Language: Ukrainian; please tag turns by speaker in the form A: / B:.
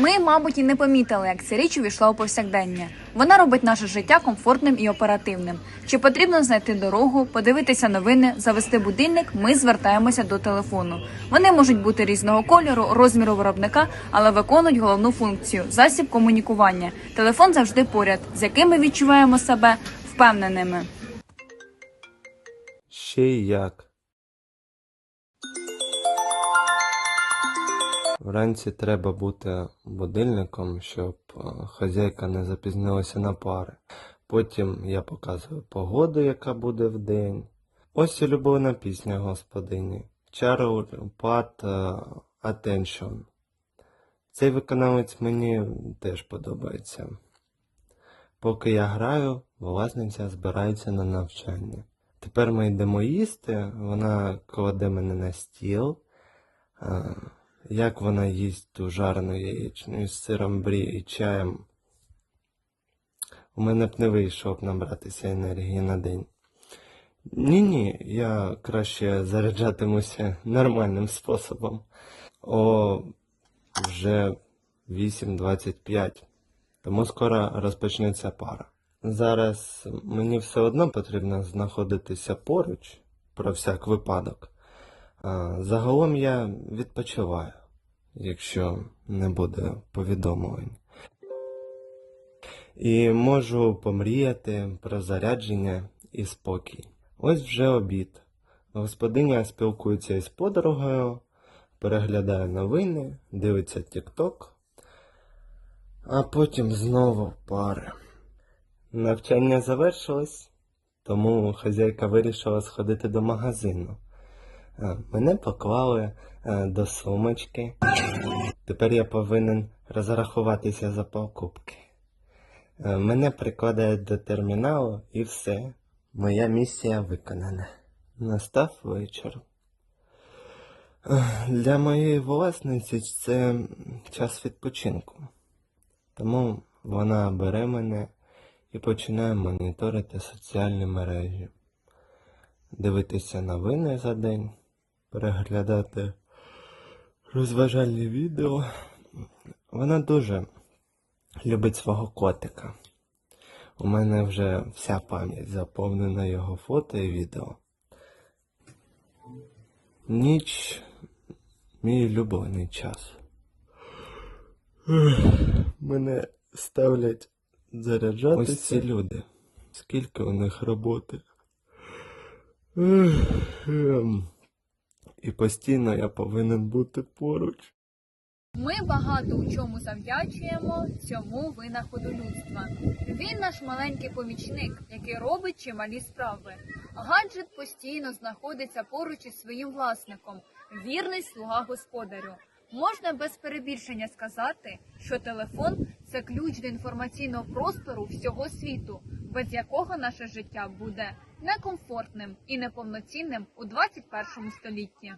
A: Ми, мабуть, і не помітили, як ця річ увійшла у повсякдення. Вона робить наше життя комфортним і оперативним. Чи потрібно знайти дорогу, подивитися новини, завести будильник? Ми звертаємося до телефону. Вони можуть бути різного кольору, розміру виробника, але виконують головну функцію засіб комунікування. Телефон завжди поряд, з яким ми відчуваємо себе впевненими.
B: Ще як. Вранці треба бути будильником, щоб е, хазяйка не запізнилася на пари. Потім я показую погоду, яка буде в день. Ось і любовна пісня господині. Чару Пат Attention. Цей виконавець мені теж подобається. Поки я граю, власниця збирається на навчання. Тепер ми йдемо їсти, вона кладе мене на стіл. Як вона їсть ту жарену яєчню з сиром брі і чаєм. У мене б не вийшов набратися енергії на день. Ні-ні, я краще заряджатимуся нормальним способом. О, вже 8.25. Тому скоро розпочнеться пара. Зараз мені все одно потрібно знаходитися поруч про всяк випадок. Загалом я відпочиваю, якщо не буде повідомлень. І можу помріяти про зарядження і спокій. Ось вже обід. Господиня спілкується із подругою, переглядає новини, дивиться TikTok, а потім знову пари. Навчання завершилось, тому хазяйка вирішила сходити до магазину. Е, Мене поклали е, до сумочки. Тепер я повинен розрахуватися за покупки. Е, Мене прикладають до терміналу і все. Моя місія виконана. Настав вечір. Для моєї власниці це час відпочинку. Тому вона бере мене і починає моніторити соціальні мережі, дивитися новини за день, переглядати розважальні відео. Вона дуже любить свого котика. У мене вже вся пам'ять заповнена його фото і відео. Ніч мій улюблений час. Мене ставлять заряджатися. Ось ці люди. Скільки у них роботи. І постійно я повинен бути поруч.
A: Ми багато у чому завдячуємо цьому винаходу людства. Він наш маленький помічник, який робить чималі справи. Гаджет постійно знаходиться поруч із своїм власником, вірний слуга господарю. Можна без перебільшення сказати, що телефон це ключ до інформаційного простору всього світу, без якого наше життя буде некомфортним і неповноцінним у 21 столітті.